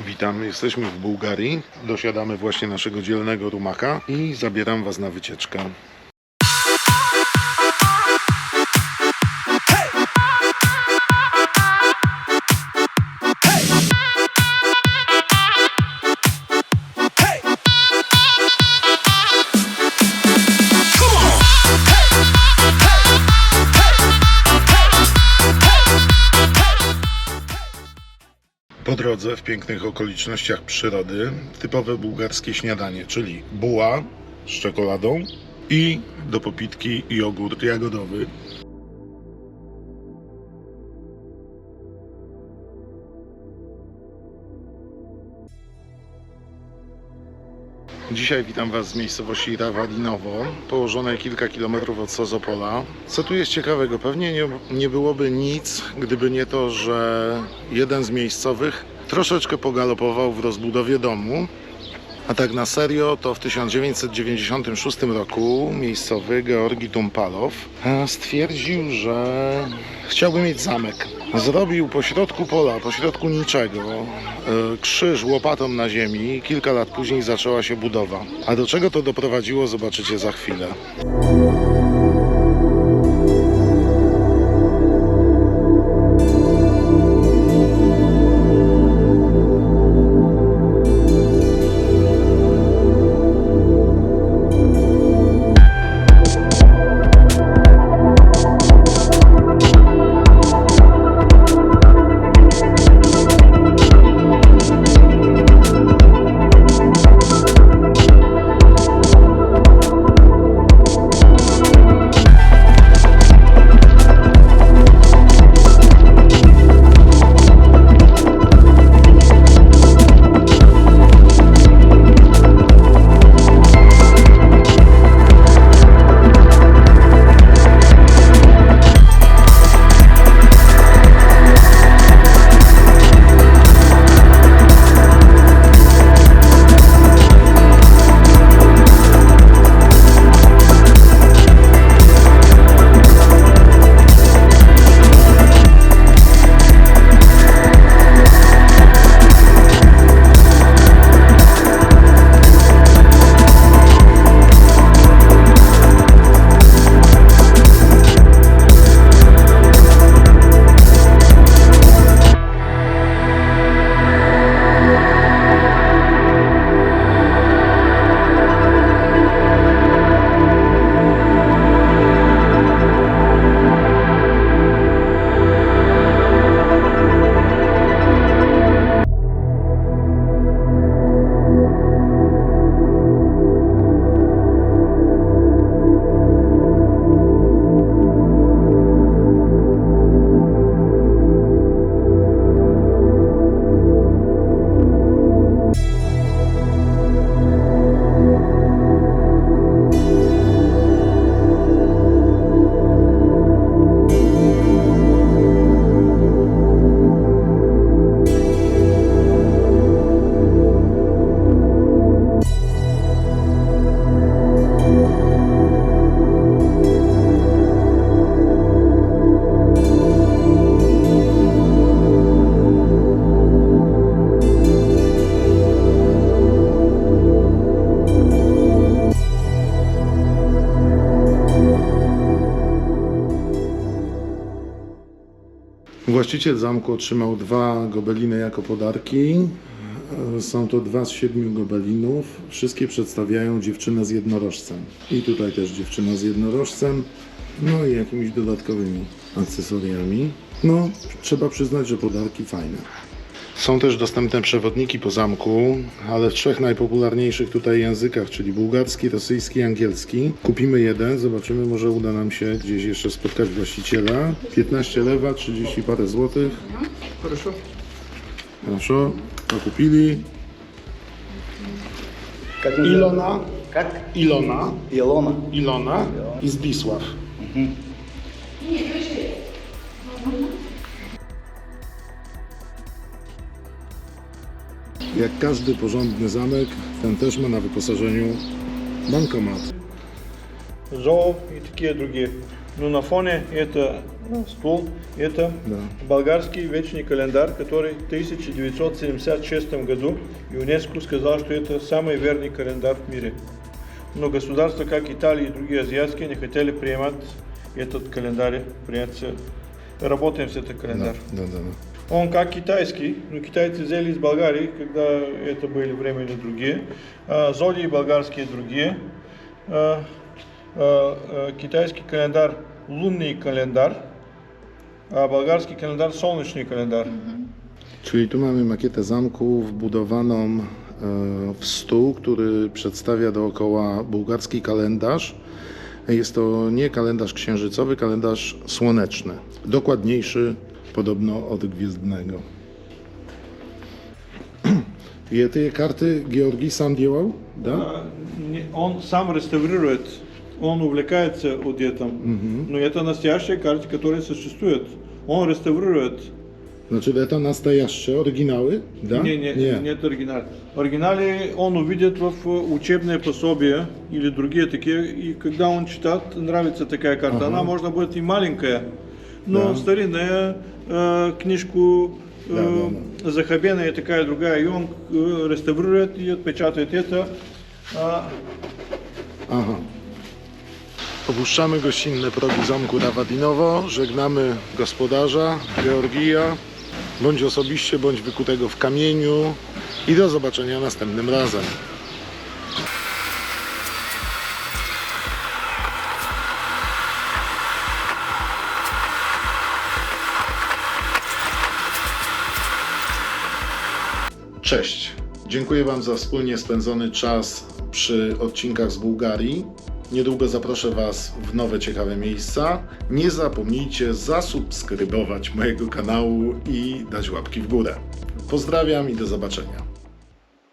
Witam, jesteśmy w Bułgarii. Dosiadamy właśnie naszego dzielnego rumaka i zabieram Was na wycieczkę. Po drodze w pięknych okolicznościach przyrody typowe bułgarskie śniadanie, czyli buła z czekoladą i do popitki jogurt jagodowy. Dzisiaj witam Was z miejscowości Rawalinowo, położonej kilka kilometrów od Sozopola. Co tu jest ciekawego? Pewnie nie, nie byłoby nic, gdyby nie to, że jeden z miejscowych troszeczkę pogalopował w rozbudowie domu. A tak na serio, to w 1996 roku miejscowy Georgi Tumpalow e, stwierdził, że chciałby mieć zamek. Zrobił pośrodku pola, pośrodku niczego, e, krzyż łopatą na ziemi. Kilka lat później zaczęła się budowa. A do czego to doprowadziło, zobaczycie za chwilę. Właściciel zamku otrzymał dwa gobeliny jako podarki. E, Są to dwa z siedmiu gobelinów. Wszystkie przedstawiają dziewczynę z jednorożcem. I tutaj też dziewczyna z jednorożcem. No i jakimiś dodatkowymi akcesoriami. No, trzeba przyznać, że podarki fajne. Są też dostępne przewodniki po zamku, ale w trzech najpopularniejszych tutaj językach, czyli bułgarski, rosyjski i angielski. Kupimy jeden, zobaczymy, może uda nam się gdzieś jeszcze spotkać właściciela. 15 lewa, 30 parę złotych. Proszę. Proszę, to kupili. Ilona. Jak? Ilona. Ilona. Ilona i Zbisław. Mhm. Jak każdy porządny zamek, ten też ma na wyposażeniu bankomat. зоо и такие другие. Но на фоне это э, стол. Это Да. болгарский вечный календарь, который в 1976 году ЮНЕСКО сказал, что это самый верный календарь в мире. Но государства, как Италия и другие азиатские, не хотели принимать этот календарь, принять, э, работаем с этим Да, календарем. да, да, да. Он как китайский, но китайцы взяли из Болгарии, когда это были времена другие. А, Зодии болгарские другие. А, а, а, Китайский календарь лунный календарь, a болгарский календарь солнечный календарь. Czyli tu mamy makietę zamku wbudowaną e, w stół, który przedstawia dookoła bułgarski kalendarz. Jest to nie kalendarz księżycowy, kalendarz słoneczny. Dokładniejszy podobno od gwiezdnego. И эти карты Георгий сам делал, да? А, не- Он сам реставрирует, он увлекается вот этим. Но это настоящие карты, которые существуют. Он реставрирует. Znaczy to настоящие, оригиналы, да? Не, не, нет оригинал. Оригинали он увидит в э, учебные пособия или другие такие, и когда он читает, нравится такая карта. Ага. Она можно будет и маленькая, но Да. старинная э, книжку Да, э, да, Захабена и такая другая, и он э, реставрирует и отпечатает это. А, Aha. Opuszczamy gościnne progi zamku Rawadinowo, żegnamy gospodarza Georgija, bądź osobiście, bądź wykutego w kamieniu i do zobaczenia następnym razem. Cześć. Dziękuję Wam za wspólnie spędzony czas przy odcinkach z Bułgarii. Niedługo zaproszę Was w nowe ciekawe miejsca. Nie zapomnijcie zasubskrybować mojego kanału i dać łapki w górę. Pozdrawiam i do zobaczenia.